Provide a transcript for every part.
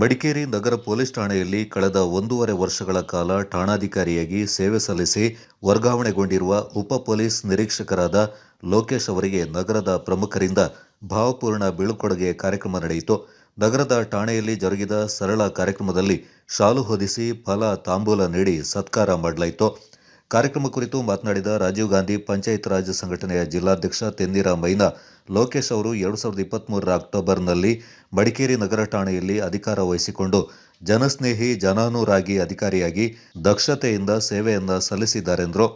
ಮಡಿಕೇರಿ ನಗರ police ಠಾಣೆಯಲ್ಲಿ ಕಳೆದ ಒಂದೂವರೆ ವರ್ಷಗಳ ಕಾಲ ಠಾಣಾಧಿಕಾರಿಯಾಗಿ ಸೇವೆ ಸಲ್ಲಿಸಿ ವರ್ಗಾವಣೆಗೊಂಡಿರುವ ಉಪ ಪೊಲೀಸ್ ನಿರೀಕ್ಷಕರಾದ ಲೋಕೇಶ್ ಅವರಿಗೆ ನಗರದ ಪ್ರಮುಖರಿಂದ ಭಾವಪೂರ್ಣ ಬೀಳ್ಕೊಡುಗೆ ಕಾರ್ಯಕ್ರಮ ನಡೆಯಿತು. ನಗರದ ಠಾಣೆಯಲ್ಲಿ ಜರುಗಿದ ಸರಳ ಕಾರ್ಯಕ್ರಮದಲ್ಲಿ ಶಾಲು ಹೊದಿಸಿ ಫಲ ತಾಂಬೂಲ ನೀಡಿ ಸತ್ಕಾರ ಮಾಡಲಾಯಿತು. ಕಾರ್ಯಕ್ರಮ ಕುರಿತು ಮಾತನಾಡಿದ ರಾಜೀವ್ ಗಾಂಧಿ, ಪಂಚಾಯತ್ ರಾಜ್ ಸಂಘಟನೆಯ ಜಿಲ್ಲಾಧ್ಯಕ್ಷ ತೆನ್ನಿರ ಮೈನಾ, ಲೋಕೇಶ್ ಅವರು ಎರಡು ಸಾವಿರದ ಇಪ್ಪತ್ತ್ಮೂರರ ಅಕ್ಟೋಬರ್ನಲ್ಲಿ ಮಡಿಕೇರಿ ನಗರ ಠಾಣೆಯಲ್ಲಿ ಅಧಿಕಾರ ವಹಿಸಿಕೊಂಡು ಜನಸ್ನೇಹಿ, ಜನಾನುರಾಗಿ ಅಧಿಕಾರಿಯಾಗಿ ದಕ್ಷತೆಯಿಂದ ಸೇವೆಯನ್ನು ಸಲ್ಲಿಸಿದ್ದಾರೆಂದರು.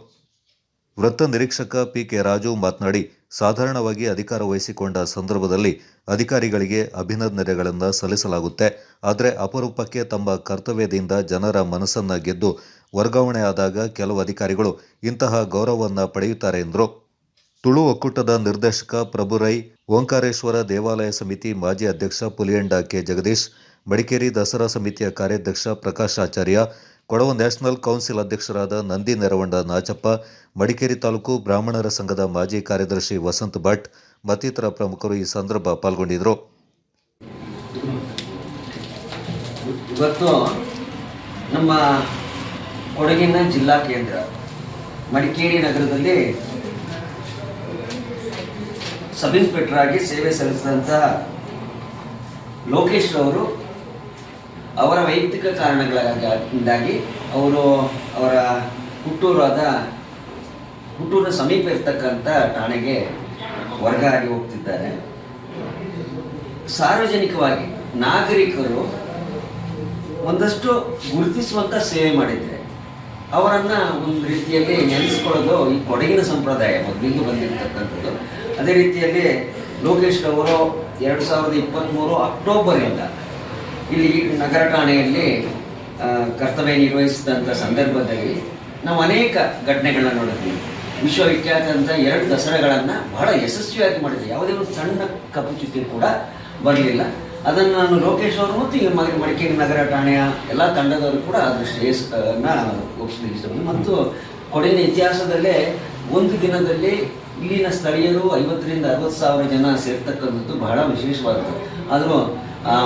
ವೃತ್ತ ನಿರೀಕ್ಷಕ ಪಿ ಕೆ ರಾಜು ಮಾತನಾಡಿ, ಸಾಧಾರಣವಾಗಿ ಅಧಿಕಾರ ವಹಿಸಿಕೊಂಡ ಸಂದರ್ಭದಲ್ಲಿ ಅಧಿಕಾರಿಗಳಿಗೆ ಅಭಿನಂದನೆಗಳನ್ನು ಸಲ್ಲಿಸಲಾಗುತ್ತೆ. ಆದರೆ ಅಪರೂಪಕ್ಕೆ ತಮ್ಮ ಕರ್ತವ್ಯದಿಂದ ಜನರ ಮನಸ್ಸನ್ನು ಗೆದ್ದು ವರ್ಗಾವಣೆ ಆದಾಗ ಕೆಲವು ಅಧಿಕಾರಿಗಳು ಇಂತಹ ಗೌರವವನ್ನು ಪಡೆಯುತ್ತಾರೆ ಎಂದರು. ತುಳು ಒಕ್ಕೂಟದ ನಿರ್ದೇಶಕ ಪ್ರಭುರೈ ಓಂಕಾರೇಶ್ವರ ದೇವಾಲಯ ಸಮಿತಿ ಮಾಜಿ ಅಧ್ಯಕ್ಷ ಪುಲಿಯಂಡ ಕೆ. ಜಗದೀಶ್, ಮಡಿಕೇರಿ ದಸರಾ ಸಮಿತಿಯ ಕಾರ್ಯಾಧ್ಯಕ್ಷ ಪ್ರಕಾಶ್ ಆಚಾರ್ಯ ಕೊಡವ ನ್ಯಾಷನಲ್ ಕೌನ್ಸಿಲ್ ಅಧ್ಯಕ್ಷರಾದ ನಂದಿ ನೆರವಂಡ ನಾಚಪ್ಪ ಮಡಿಕೇರಿ ತಾಲೂಕು ಬ್ರಾಹ್ಮಣರ ಸಂಘದ ಮಾಜಿ ಕಾರ್ಯದರ್ಶಿ ವಸಂತ್ ಭಟ್ ಮತ್ತಿತರ ಪ್ರಮುಖರು ಈ ಸಂದರ್ಭ ಪಾಲ್ಗೊಂಡಿದ್ದರು. ಇವತ್ತು ನಮ್ಮ ಕೊಡಗಿನ ಜಿಲ್ಲಾ ಕೇಂದ್ರ ಮಡಿಕೇರಿ ನಗರದಲ್ಲಿ ಸಬ್ ಇನ್ಸ್ಪೆಕ್ಟರ್ ಆಗಿ ಸೇವೆ ಸಲ್ಲಿಸಿದಂತಹ ಲೋಕೇಶ್ ಅವರು ಅವರ ವೈಯಕ್ತಿಕ ಕಾರಣಗಳಿಂದಾಗಿ ಅವರು ಅವರ ಹುಟ್ಟೂರಾದ ಹುಟ್ಟೂರ ಸಮೀಪ ಇರ್ತಕ್ಕಂಥ ಠಾಣೆಗೆ ವರ್ಗ ಆಗಿ ಹೋಗ್ತಿದ್ದಾರೆ. ಸಾರ್ವಜನಿಕವಾಗಿ ನಾಗರಿಕರು ಒಂದಷ್ಟು ಗುರುತಿಸುವಂಥ ಸೇವೆ ಮಾಡಿದ್ದಾರೆ. ಅವರನ್ನು ಒಂದು ರೀತಿಯಲ್ಲಿ ನೆನೆಸ್ಕೊಳ್ಳೋದು ಈ ಕೊಡಗಿನ ಸಂಪ್ರದಾಯ ಮೊದಲಿಂದ ಬಂದಿರತಕ್ಕಂಥದ್ದು. ಅದೇ ರೀತಿಯಲ್ಲಿ ಲೋಕೇಶ್ ಅವರು ಎರಡು ಸಾವಿರದ ಇಪ್ಪತ್ತ್ಮೂರು ಅಕ್ಟೋಬರಿಂದ ಇಲ್ಲಿ ನಗರ ಠಾಣೆಯಲ್ಲಿ ಕರ್ತವ್ಯ ನಿರ್ವಹಿಸಿದಂಥ ಸಂದರ್ಭದಲ್ಲಿ ನಾವು ಅನೇಕ ಘಟನೆಗಳನ್ನ ನೋಡಿದ್ವಿ. ವಿಶ್ವವಿಖ್ಯಾತ ಎರಡು ದಸರಾಗಳನ್ನು ಬಹಳ ಯಶಸ್ವಿಯಾಗಿ ಮಾಡಿದ್ವಿ. ಯಾವುದೇ ಒಂದು ಸಣ್ಣ ಕಪ್ಪು ಚುಕ್ಕಿ ಕೂಡ ಬರಲಿಲ್ಲ. ಅದನ್ನು ನಾನು ಲೋಕೇಶ್ ಅವರು ಮತ್ತು ಈ ಮಗ ಮಡಿಕೇರಿ ನಗರ ಠಾಣೆಯ ಎಲ್ಲ ತಂಡದವರು ಕೂಡ ಅದ್ರ ಶ್ರೇಯಸ್ಸನ್ನ ಒಪ್ಪಿಸಿದ್ರು. ಮತ್ತು ಕೊಡಗಿನ ಇತಿಹಾಸದಲ್ಲೇ ಒಂದು ದಿನದಲ್ಲಿ ಇಲ್ಲಿನ ಸ್ಥಳೀಯರು ಐವತ್ತರಿಂದ ಅರವತ್ತು ಸಾವಿರ ಜನ ಸೇರ್ತಕ್ಕಂಥದ್ದು ಬಹಳ ವಿಶೇಷವಾದದ್ದು. ಆದರೂ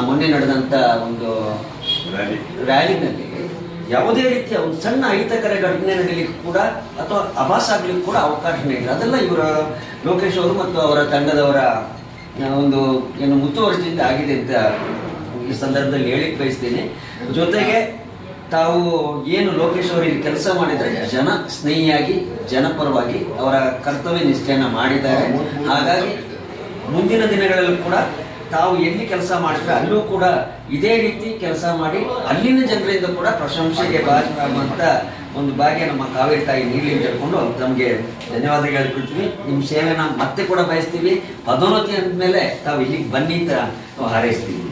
ಮೊನ್ನೆ ನಡೆದಂಥ ಒಂದು ರ್ಯಾಲಿನಲ್ಲಿ ಯಾವುದೇ ರೀತಿಯ ಒಂದು ಸಣ್ಣ ಅಹಿತಕರ ಘಟನೆ ನಡೀಲಿಕ್ಕೆ ಕೂಡ ಅಥವಾ ಅಭಾಸ ಆಗ್ಲಿಕ್ಕೆ ಕೂಡ ಅವಕಾಶ ಇಲ್ಲ ಅದೆಲ್ಲ ಇವರ ಲೋಕೇಶ್ ಅವರು ಮತ್ತು ಅವರ ತಂಡದವರ ಒಂದು ಏನು ಮುತುವರ್ಜಿಯಿಂದ ಆಗಿದೆ ಅಂತ ಈ ಸಂದರ್ಭದಲ್ಲಿ ಹೇಳಿಕ್ ಬಯಸ್ತೀನಿ. ಜೊತೆಗೆ ತಾವು ಏನು ಲೋಕೇಶ್ ಅವರು ಇಲ್ಲಿ ಕೆಲಸ ಮಾಡಿದ್ದಾರೆ ಜನ ಸ್ನೇಹಿಯಾಗಿ ಜನಪರವಾಗಿ ಅವರ ಕರ್ತವ್ಯ ನಿಷ್ಠೆಯನ್ನು ಮಾಡಿದ್ದಾರೆ. ಹಾಗಾಗಿ ಮುಂದಿನ ದಿನಗಳಲ್ಲೂ ಕೂಡ ತಾವು ಎಲ್ಲಿ ಕೆಲಸ ಮಾಡಿದ್ರೆ ಅಲ್ಲೂ ಕೂಡ ಇದೇ ರೀತಿ ಕೆಲಸ ಮಾಡಿ ಅಲ್ಲಿನ ಜನರಿಂದ ಕೂಡ ಪ್ರಶಂಸೆಗೆ ಭಾಜನವಾಗುವಂತ ಒಂದು ಭಾಗ್ಯ ನಮ್ಮ ಕಾವೇರಿ ತಾಯಿ ನೀಡಲಿ ಅಂತ ಹೇಳ್ಕೊಂಡು ತಮಗೆ ಧನ್ಯವಾದ ಹೇಳ್ಕೊಳ್ತೀವಿ. ನಿಮ್ಮ ಸೇವೆ ನಾವು ಮತ್ತೆ ಕೂಡ ಬಯಸ್ತೀವಿ. ಪದೋನ್ನತಿ ಅಂದಮೇಲೆ ತಾವು ಇಲ್ಲಿಗೆ ಬನ್ನಿ ಅಂತ ನಾವು ಹಾರೈಸ್ತೀವಿ.